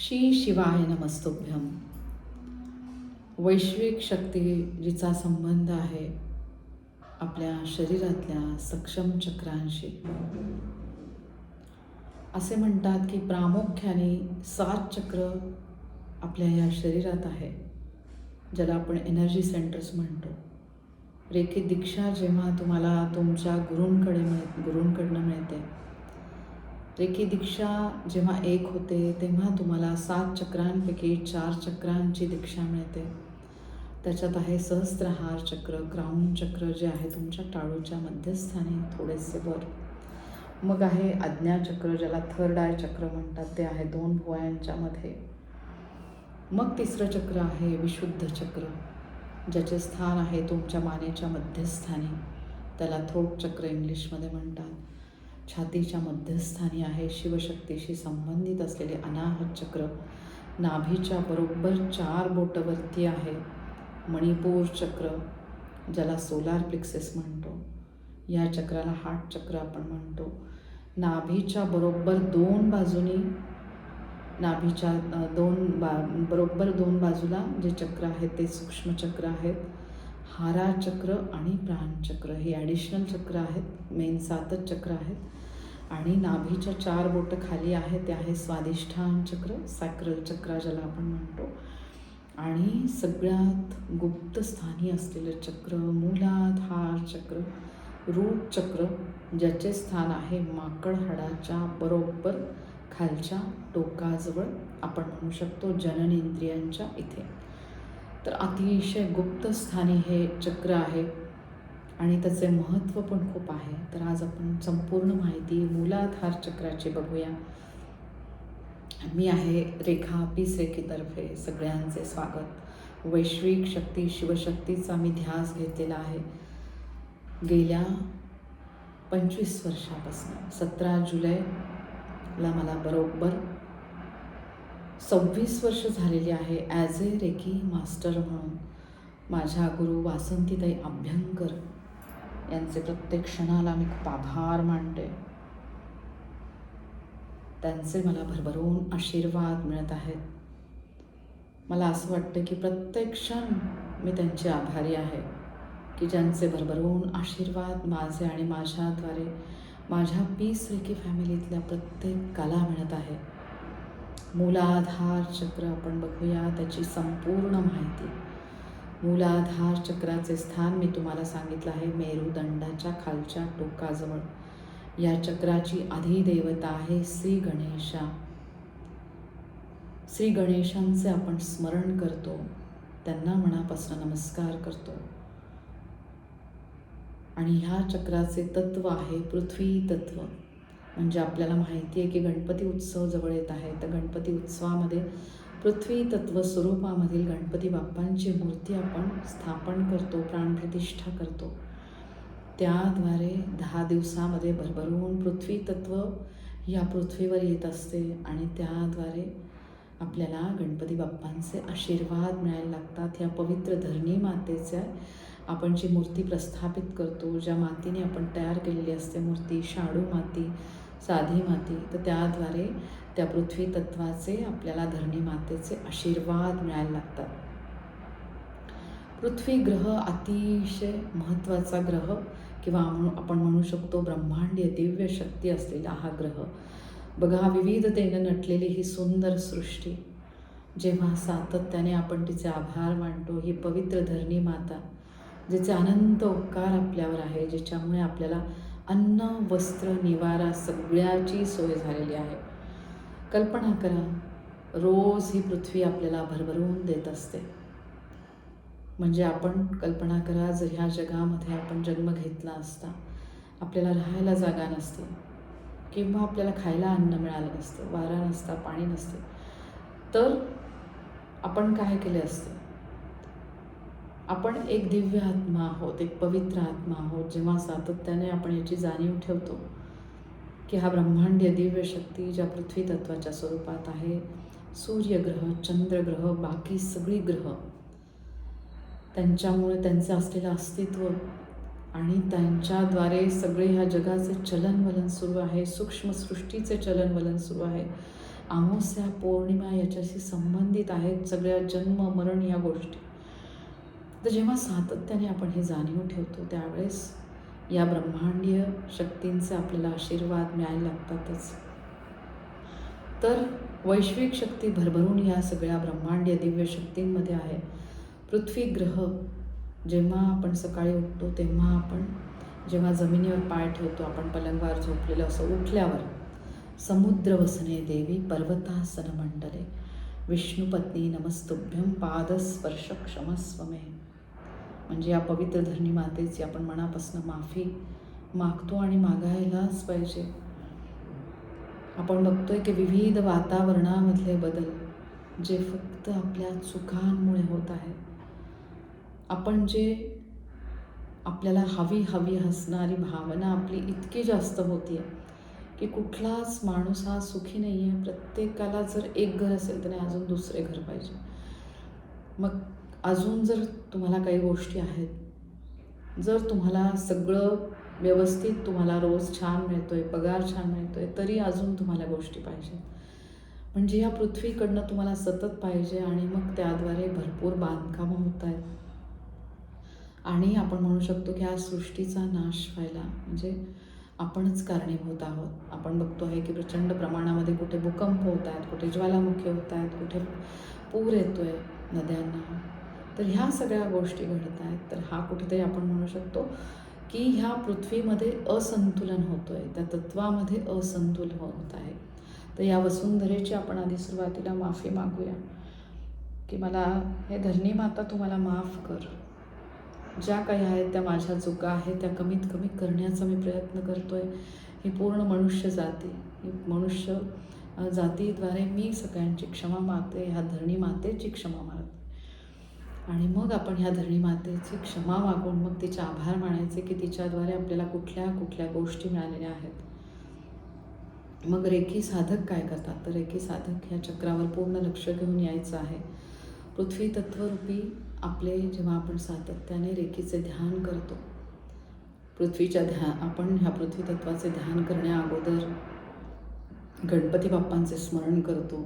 श्री शिवाय नमस्तुभ्यम वैश्विक शक्ती जिचा संबंध आहे आपल्या शरीरातल्या सक्षम चक्रांशी. असे म्हणतात की प्रामुख्याने सात चक्र आपल्या या शरीरात आहे ज्याला आपण एनर्जी सेंटर्स म्हणतो. रेखी दीक्षा जेव्हा तुम्हाला तुमच्या गुरूंकडे मिळ गुरूंकडनं मिळते रेखी दीक्षा जेव्हा एक होते तेव्हा तुम्हाला सात चक्रांपैकी चार चक्रांची दीक्षा मिळते. त्याच्यात आहे सहस्त्रहार चक्र क्राऊन चक्र जे आहे तुमच्या टाळूच्या मध्यस्थानी थोडेसे वर. मग आहे आज्ञाचक्र ज्याला थर्ड आय चक्र म्हणतात ते आहे दोन भुवयांच्या मध्ये. मग तिसरं चक्र आहे विशुद्ध चक्र ज्याचे स्थान आहे तुमच्या मानेच्या मध्यस्थानी. त्याला थोट चक्र इंग्लिशमध्ये म्हणतात. छातीच्या मध्यस्थानी आहे. शिवशक्तीशी संबंधित असलेले अनाहत चक्र नाभीच्या बरोबर चार बोटवरती आहे. मणिपूर चक्र ज्याला सोलार प्लिक्सेस म्हणतो. या चक्राला हार्ट चक्र आपण म्हणतो. नाभीच्या बरोबर दोन बाजूनी नाभीच्या दोन बा बरोबर दोन बाजूला जे चक्र आहेत ते सूक्ष्मचक्र आहेत. हारा चक्र आणि प्राणचक्र हे ॲडिशनल चक्र आहेत मेन सातच चक्र आहेत. आणि नाभीच्या चार बोटं खाली आहेत ते आहे स्वादिष्ठान चक्र सॅक्रल चक्र ज्याला आपण म्हणतो. आणि सगळ्यात गुप्त स्थानी असलेलं चक्र मूलाधार चक्र रूट चक्र ज्याचे स्थान आहे माकड हाडाच्या बरोबर खालच्या टोकाजवळ आपण म्हणू शकतो जननेंद्रियांच्या इथे. तर अतिशय गुप्त स्थानी हे चक्र आहे आणि त्याचे महत्त्व पण खूप आहे. तर आज आपण संपूर्ण माहिती मूलाधार चक्राची बघूया. मी आहे रेखा पीस रेखीतर्फे सगळ्यांचे स्वागत. वैश्विक शक्ती शिवशक्तीचा मी ध्यास घेतलेला आहे. गेल्या पंचवीस वर्षापासून सतरा जुलैला मला बरोबर सव्वीस वर्ष झालेली आहे ॲज ए रेकी मास्टर म्हणून. माझ्या गुरु वासंतीताई अभ्यंकर यांचे प्रत्येक क्षणाला मी खूप आभार मानते. त्यांचे मला भरभरून आशीर्वाद मिळत आहेत. मला असं वाटतं की प्रत्येक क्षण मी त्यांचे आभारी आहे की ज्यांचे भरभरून आशीर्वाद माझे आणि माझ्याद्वारे माझ्या पीस रेकी फॅमिलीतल्या प्रत्येकाला मिळत आहे. मूलाधार चक्र आपण बघूया त्याची संपूर्ण माहिती. मूलाधार चक्राचे स्थान मी तुम्हाला सांगितलं आहे मेरुदंडाच्या खालच्या टोकाजवळ. या चक्राची अधिदेवता आहे श्री गणेशा. श्री गणेशांचे आपण स्मरण करतो त्यांना मनापासून नमस्कार करतो. आणि ह्या चक्राचे तत्व आहे पृथ्वी तत्व म्हणजे आपल्याला माहिती आहे की गणपती उत्सव जवळ येत आहे. तर गणपती उत्सवामध्ये पृथ्वी तत्व स्वरूपामधील गणपती बाप्पांची मूर्ती आपण स्थापन करतो प्राणप्रतिष्ठा करतो. त्याद्वारे दहा दिवसामध्ये भरभरून पृथ्वी तत्व या पृथ्वीवर येत असते आणि त्याद्वारे आपल्याला गणपती बाप्पांचे आशीर्वाद मिळायला लागतात. ह्या पवित्र धरणी मातेच्या आपण जी मूर्ती प्रस्थापित करतो ज्या मातीने आपण तयार केलेली असते मूर्ती शाडू माती साधी माती तर त्याद्वारे त्या पृथ्वी तत्वाचे आपल्याला धरणी मातेचे आशीर्वाद मिळायला लागतात. पृथ्वी ग्रह अतिशय महत्त्वाचा ग्रह किंवा आपण म्हणू शकतो ब्रह्मांडीय दिव्य शक्ती असलेला हा ग्रह. बघा विविधतेनं नटलेली ही सुंदर सृष्टी. जेव्हा सातत्याने आपण तिचे आभार मानतो ही पवित्र धरणी माता जिचे अनंत उपकार आपल्यावर आहे ज्याच्यामुळे आपल्याला अन्न वस्त्र निवारा सगळ्याची सोय झालेली आहे. कल्पना करा रोज ही पृथ्वी आपल्याला भरभरून देत असते. म्हणजे आपण कल्पना करा जर ह्या जगामध्ये आपण जन्म घेतला असता आपल्याला राहायला जागा नसते किंवा आपल्याला खायला अन्न मिळालं नसतं वारा नसता पाणी नसते तर आपण काय केले असतं? आपण एक दिव्य आत्मा आहोत एक पवित्र आत्मा आहोत जेव्हा सातत्याने आपण याची जाणीव ठेवतो की हा ब्रह्मांडीय दिव्य शक्ती ज्या पृथ्वी तत्वाच्या स्वरूपात आहे सूर्यग्रह चंद्रग्रह बाकी सगळी ग्रह त्यांच्यामुळे त्यांचं असलेलं अस्तित्व आणि त्यांच्याद्वारे सगळे ह्या जगाचे चलनवलन सुरू आहे सूक्ष्म सृष्टीचे चलनवलन सुरू आहे. अमावस्या पौर्णिमा याच्याशी संबंधित आहेत सगळ्या जन्म मरण या गोष्टी. तर जेव्हा सातत्याने आपण हे जाणीव ठेवतो त्यावेळेस या ब्रह्मांडीय शक्तींचे आपल्याला आशीर्वाद मिळायला लागतातच. तर वैश्विक शक्ती भरभरून या सगळ्या ब्रह्मांडीय दिव्य शक्तींमध्ये आहे. पृथ्वी ग्रह जेव्हा आपण सकाळी उठतो तेव्हा आपण जेव्हा जमिनीवर पाय ठेवतो आपण पलंगावर झोपलेलं असं उठल्यावर समुद्र वसने देवी पर्वतासन मंडले. विष्णुपत्नी नमस्तुभ्यम पादस्पर्श क्षमस्वमे म्हणजे या पवित्र धरणी मातेची आपण मनापासून माफी मागतो आणि मागायलाच पाहिजे. आपण बघतोय की विविध वातावरणामधले बदल जे फक्त आपल्या चुकांमुळे होत आहेत. आपण जे आपल्याला हवी हवी असणारी भावना आपली इतकी जास्त होती आहे की कुठलाच माणूस हा सुखी नाही आहे प्रत्येकाला जर एक घर असेल तर अजून दुसरे घर पाहिजे. मग अजून जर तुम्हाला काही गोष्टी आहेत जर तुम्हाला सगळं व्यवस्थित तुम्हाला रोज छान मिळतो आहे पगार छान मिळतो आहे तरी अजून तुम्हाला गोष्टी पाहिजे. म्हणजे या पृथ्वीकडनं तुम्हाला सतत पाहिजे आणि मग त्याद्वारे भरपूर बांधकामं होत आहेत. आणि आपण म्हणू शकतो की ह्या सृष्टीचा नाश व्हायला म्हणजे आपणच कारणीभूत आहोत. आपण बघतो आहे की प्रचंड प्रमाणामध्ये कुठे भूकंप होत आहेत कुठे ज्वालामुखी होत आहेत कुठे पूर येतो आहे नद्यांना. तर ह्या सगळ्या गोष्टी घडत आहेत. तर हा कुठेतरी आपण म्हणू शकतो की ह्या पृथ्वीमध्ये असंतुलन होतो आहे त्या तत्वामध्ये असंतुल होत आहे. तर या वसुंधरेची आपण आधी सुरुवातीला माफी मागूया. की मला हे धरणी माता तुम्हाला माफ कर. ज्या काही आहेत त्या माझ्या चुका आहेत त्या कमीत कमी करण्याचा मी प्रयत्न करतो आहे ही पूर्ण मनुष्य जाती. ही मनुष्य जातीद्वारे मी सगळ्यांची क्षमा मागते ह्या धरणी मातेची क्षमा मागते. आणि मग आपण ह्या धरणी मातेची क्षमा मागून मग तिचे आभार मानायचे की तिच्याद्वारे आपल्याला कुठल्या कुठल्या गोष्टी मिळालेल्या आहेत. मग रेखी साधक काय करतात? तर रेखी साधक ह्या चक्रावर पूर्ण लक्ष घेऊन यायचं आहे. पृथ्वी तत्वरूपी आपले जेव्हा आपण सातत्याने रेखीचे ध्यान करतो पृथ्वीच्या ध्या आपण ह्या पृथ्वी तत्वाचे ध्यान करण्या अगोदर गणपती बाप्पांचे स्मरण करतो.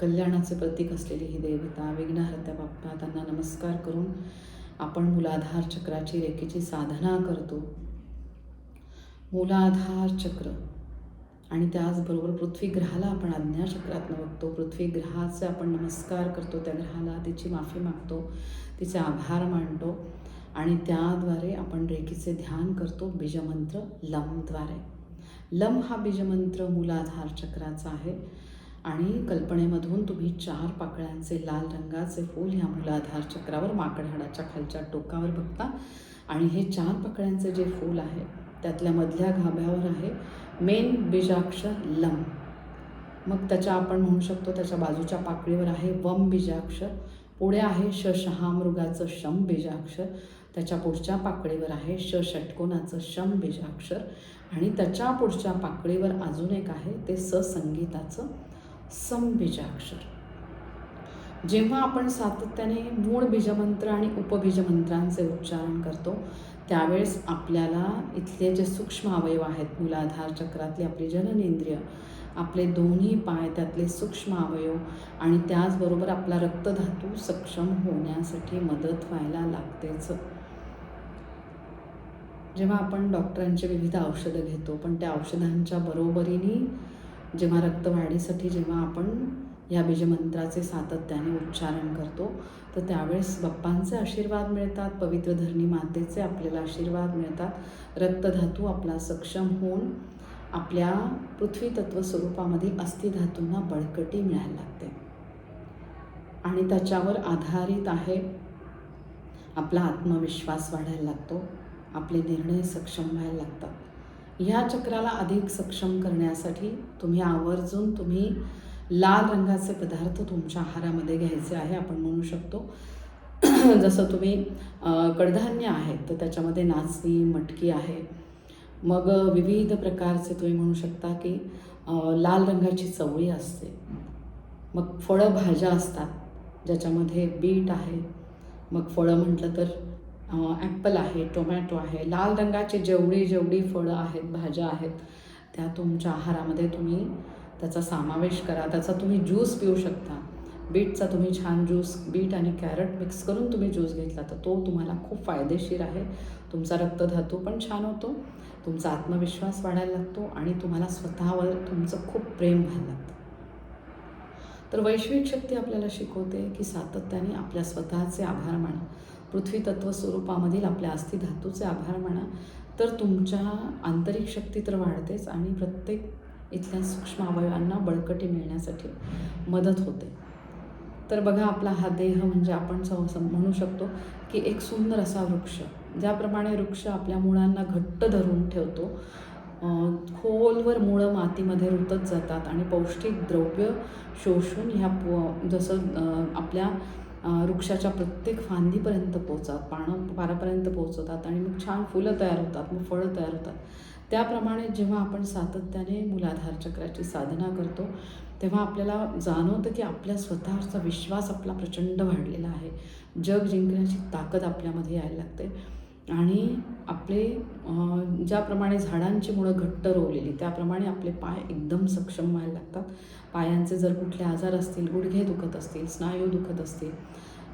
कल्याणाचे प्रतीक असलेली ही देवता विघ्नहर्त्या बाप्पा त्यांना नमस्कार करून आपण मूलाधार चक्राची रेखेची साधना करतो. मूलाधार चक्र आणि त्याचबरोबर पृथ्वी ग्रहाला आपण आज्ञाचक्रातनं बघतो. पृथ्वीग्रहाचे आपण नमस्कार करतो त्या ग्रहाला तिची माफी मागतो तिचे आभार मानतो आणि त्याद्वारे आपण रेखीचे ध्यान करतो बीजमंत्र लमद्वारे. लम हा बीजमंत्र मूलाधार चक्राचा आहे आणि कल्पनेमधून तुम्ही चार पाकळ्यांचे लाल रंगाचे फूल ह्या मूलाधार चक्रावर माकडहाडाच्या खालच्या टोकावर बघता आणि हे चार पाकळ्यांचे जे फूल आहे त्यातल्या मधल्या गाभ्यावर आहे मेन बीजाक्षर लम. मग त्याच्या आपण म्हणू शकतो त्याच्या बाजूच्या पाकळीवर आहे वम बीजाक्षर पुढे आहे श शहामृगाचं शम बीजाक्षर त्याच्या पुढच्या पाकळीवर आहे श षटकोनाचं शम बीजाक्षर आणि त्याच्या पुढच्या पाकळीवर अजून एक आहे ते स संगीताचं सम बीजाक्षर जेव्हा आपण सातत्याने मूळ बीजमंत्र आणि उपबीजमंत्रांचे उच्चारण करतो त्यावेळेस आपल्याला इथले जे सूक्ष्म अवयव आहेत मूलाधार चक्रातली आपली जननेंद्रिय आपले दोन्ही पाय त्यातले सूक्ष्म अवयव आणि त्याचबरोबर आपला रक्तधातू सक्षम होण्यासाठी मदत व्हायला लागतेच. जेव्हा आपण डॉक्टरांचे विविध औषधं घेतो पण त्या औषधांच्या बरोबरीने जेव्हा रक्तवाढीसाठी जेव्हा आपण या बीजमंत्राचे सातत्याने उच्चारण करतो. तर त्यावेळेस बाप्पांचे आशीर्वाद मिळतात पवित्र धरणी मातेचे आपल्याला आशीर्वाद मिळतात. रक्तधातू आपला सक्षम होऊन आपल्या पृथ्वी तत्व स्वरूपामधील अस्थिधातूंना बळकटी मिळायला लागते. आणि त्याच्यावर आधारित आहे आपला आत्मविश्वास वाढायला लागतो आपले निर्णय सक्षम व्हायला लागतात. ह्या चक्राला अधिक सक्षम करण्यासाठी तुम्ही आवर्जून तुम्ही लाल रंगाचे पदार्थ तुमच्या आहारामध्ये घ्यायचे आहे आपण म्हणू शकतो. जसं तुम्ही कडधान्य आहेत तर त्याच्यामध्ये नाचणी मटकी आहे. मग विविध प्रकारचे तुम्ही म्हणू शकता की लाल रंगाची चवळी असते. मग फळं भाज्या असतात ज्याच्यामध्ये बीट आहे. मग फळं म्हटलं तर ॲपल आहे टोमॅटो आहे. लाल रंगाचे जेवढी जेवढी फळं आहेत भाज्या आहेत त्या तुमच्या आहारामध्ये तुम्ही त्याचा समावेश करा. त्याचा तुम्ही ज्यूस पिऊ शकता. बीटचा तुम्ही छान ज्यूस बीट आणि कॅरट मिक्स करून तुम्ही ज्यूस घेतला तर तो तुम्हाला खूप फायदेशीर आहे. तुमचा रक्तधातू पण छान होतो तुमचा आत्मविश्वास वाढायला लागतो आणि तुम्हाला स्वतःवर तुमचं खूप प्रेम व्हायला लागतं. तर वैश्विक शक्ती आपल्याला शिकवते की सातत्याने आपल्या स्वतःचे आभार माना. पृथ्वी तत्व स्वरूपामधील आपल्या अस्थिधातूचे आभार माना. तर तुमच्या आंतरिक शक्ती तर वाढतेच आणि प्रत्येक इथल्या सूक्ष्म अवयवांना बळकटी मिळण्यासाठी मदत होते. तर बघा आपला हा देह म्हणजे आपण सम म्हणू शकतो की एक सुंदर असा वृक्ष ज्याप्रमाणे वृक्ष आपल्या मुळांना घट्ट धरून ठेवतो. खोलवर मुळं मातीमध्ये रुतत जातात आणि पौष्टिक द्रव्य शोषून ह्या प जसं आपल्या वृक्षाच्या प्रत्येक फांदीपर्यंत पोचतात पानं पारापर्यंत पोचवतात आणि मग छान फुलं तयार होतात मग फळं तयार होतात. त्याप्रमाणे जेव्हा आपण सातत्याने मूलाधार चक्राची साधना करतो तेव्हा आपल्याला जाणवतं की आपल्या स्वतःचा विश्वास आपला प्रचंड वाढलेला आहे. जग जिंकण्याची ताकद आपल्यामध्ये यायला लागते. आणि आपले ज्याप्रमाणे झाडांची मुळं घट्ट रोवलेली त्याप्रमाणे आपले पाय एकदम सक्षम व्हायला लागतात. पायांचे जर कुठले आजार असतील गुडघे दुखत असतील स्नायू दुखत असतील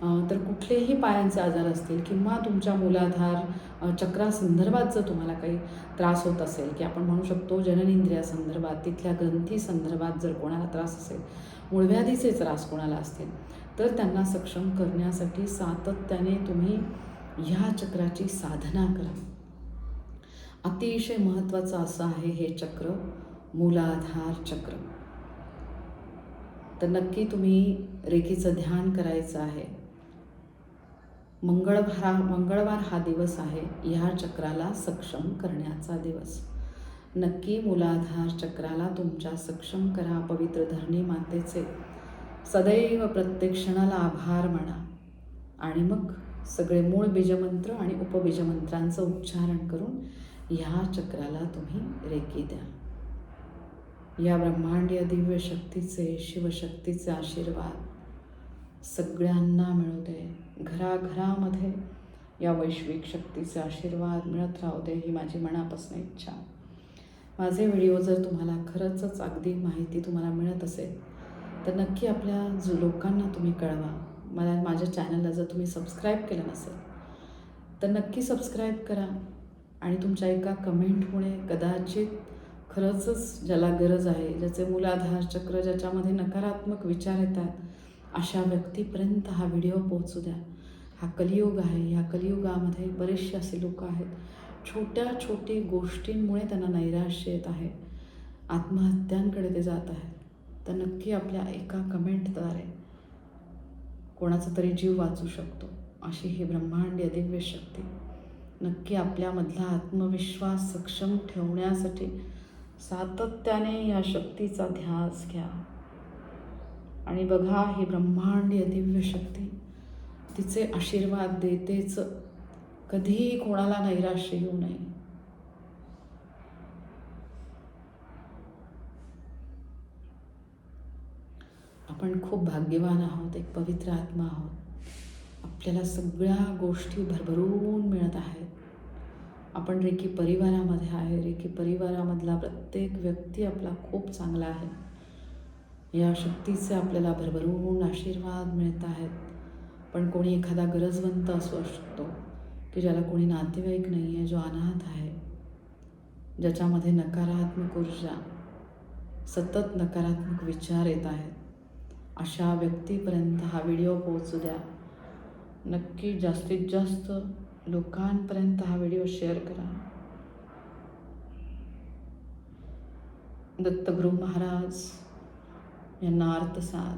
तर कुठलेही पायांचे आजार असतील किंवा तुमच्या मूलाधार चक्रासंदर्भात जर तुम्हाला काही त्रास होत असेल की आपण म्हणू शकतो जननेंद्रियासंदर्भात तिथल्या ग्रंथी संदर्भात जर कोणाला त्रास असेल मूळव्याधीचे त्रास कोणाला असतील तर त्यांना सक्षम करण्यासाठी सातत्याने तुम्ही ह्या चक्राची साधना करा. अतिशय महत्त्वाचं असं आहे हे चक्र मूलाधार चक्र. तर नक्की तुम्ही रेखीचं ध्यान करायचं आहे. मंगळभारा मंगळवार हा दिवस आहे ह्या चक्राला सक्षम करण्याचा दिवस. नक्की मूलाधार चक्राला तुमच्या सक्षम करा पवित्र धरणी मातेचे. सदैव प्रत्येक क्षणाला आभार म्हणा आणि मग सगळे मूळ बीजमंत्र आणि उपबीजमंत्रांचं उच्चारण करून ह्या चक्राला तुम्ही रेकी द्या. या ब्रह्मांडीय दिव्य शक्तीचे शिवशक्तीचे आशीर्वाद सगळ्यांना मिळू दे. घराघरामध्ये या वैश्विक शक्तीचे आशीर्वाद मिळत राहू दे ही माझी मनापासून इच्छा. माझे व्हिडिओ जर तुम्हाला खरंचच अगदी माहिती तुम्हाला मिळत असेल तर नक्की आपल्या जो लोकांना तुम्ही कळवा. मला माझ्या चॅनलला जर तुम्ही सबस्क्राईब केलं नसेल तर नक्की सबस्क्राईब करा आणि तुमच्या एका कमेंटमुळे कदाचित खरंचच ज्याला गरज आहे ज्याचे मूलाधार चक्र ज्याच्यामध्ये नकारात्मक विचार येतात अशा व्यक्तीपर्यंत हा व्हिडिओ पोहोचू द्या. हा कलियुग आहे. ह्या कलियुगामध्ये बरेचसे असे लोक आहेत. छोट्या छोटी गोष्टींमुळे त्यांना नैराश्य येत आहे. आत्महत्यांकडे ते जात आहेत. तर नक्की आपल्या एका कमेंटद्वारे कोणाचा तरी जीव वाचू शकतो. अशी ही ब्रह्मांडीय दिव्य शक्ती. नक्की आपल्यामधला आत्मविश्वास सक्षम ठेवण्यासाठी सातत्याने या शक्तीचा ध्यास घ्या. आणि बघा ही ब्रह्मांडी दिव्य शक्ती. तिचे आशीर्वाद देतेच. कधीही कोणाला नैराश्य येऊ नये. आपण खूप भाग्यवान आहोत एक पवित्र आत्मा आहोत. आपल्याला सगळ्या गोष्टी भरभरून मिळत आहेत. आपण रेकी परिवारामध्ये आहे. रेकी परिवारामधला प्रत्येक व्यक्ती आपला खूप चांगला आहे. या शक्तीचे आपल्याला भरभरून आशीर्वाद मिळत आहेत. पण कोणी एखादा गरजवंत असू शकतो की ज्याला कोणी नातेवाईक नाही आहे जो अनाथ आहे ज्याच्यामध्ये नकारात्मक ऊर्जा सतत नकारात्मक विचार येत आहेत. अशा व्यक्तीपर्यंत हा व्हिडिओ पोहोचू द्या. नक्की जास्तीत जास्त लोकांपर्यंत हा व्हिडिओ शेअर करा. दत्तगुरु महाराज. यांना अर्थसाद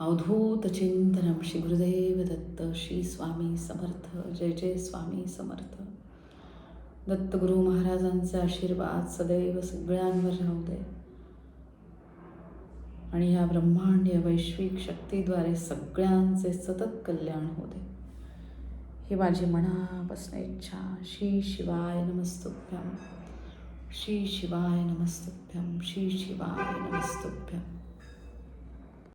अवधूत चिंतनम श्री गुरुदेव दत्त श्री स्वामी समर्थ जय जय स्वामी समर्थ. दत्तगुरु महाराजांचे आशीर्वाद सदैव सगळ्यांवर राहू दे. आणि या ब्रह्मांडीय वैश्विक शक्तीद्वारे सगळ्यांचे सतत कल्याण होऊ दे. ही माझी मनापासून इच्छा. श्री शिवाय नमस्तुभ्यम. श्री शिवाय नमस्तुभ्यम. श्री शिवाय नमस्तुभ्यम.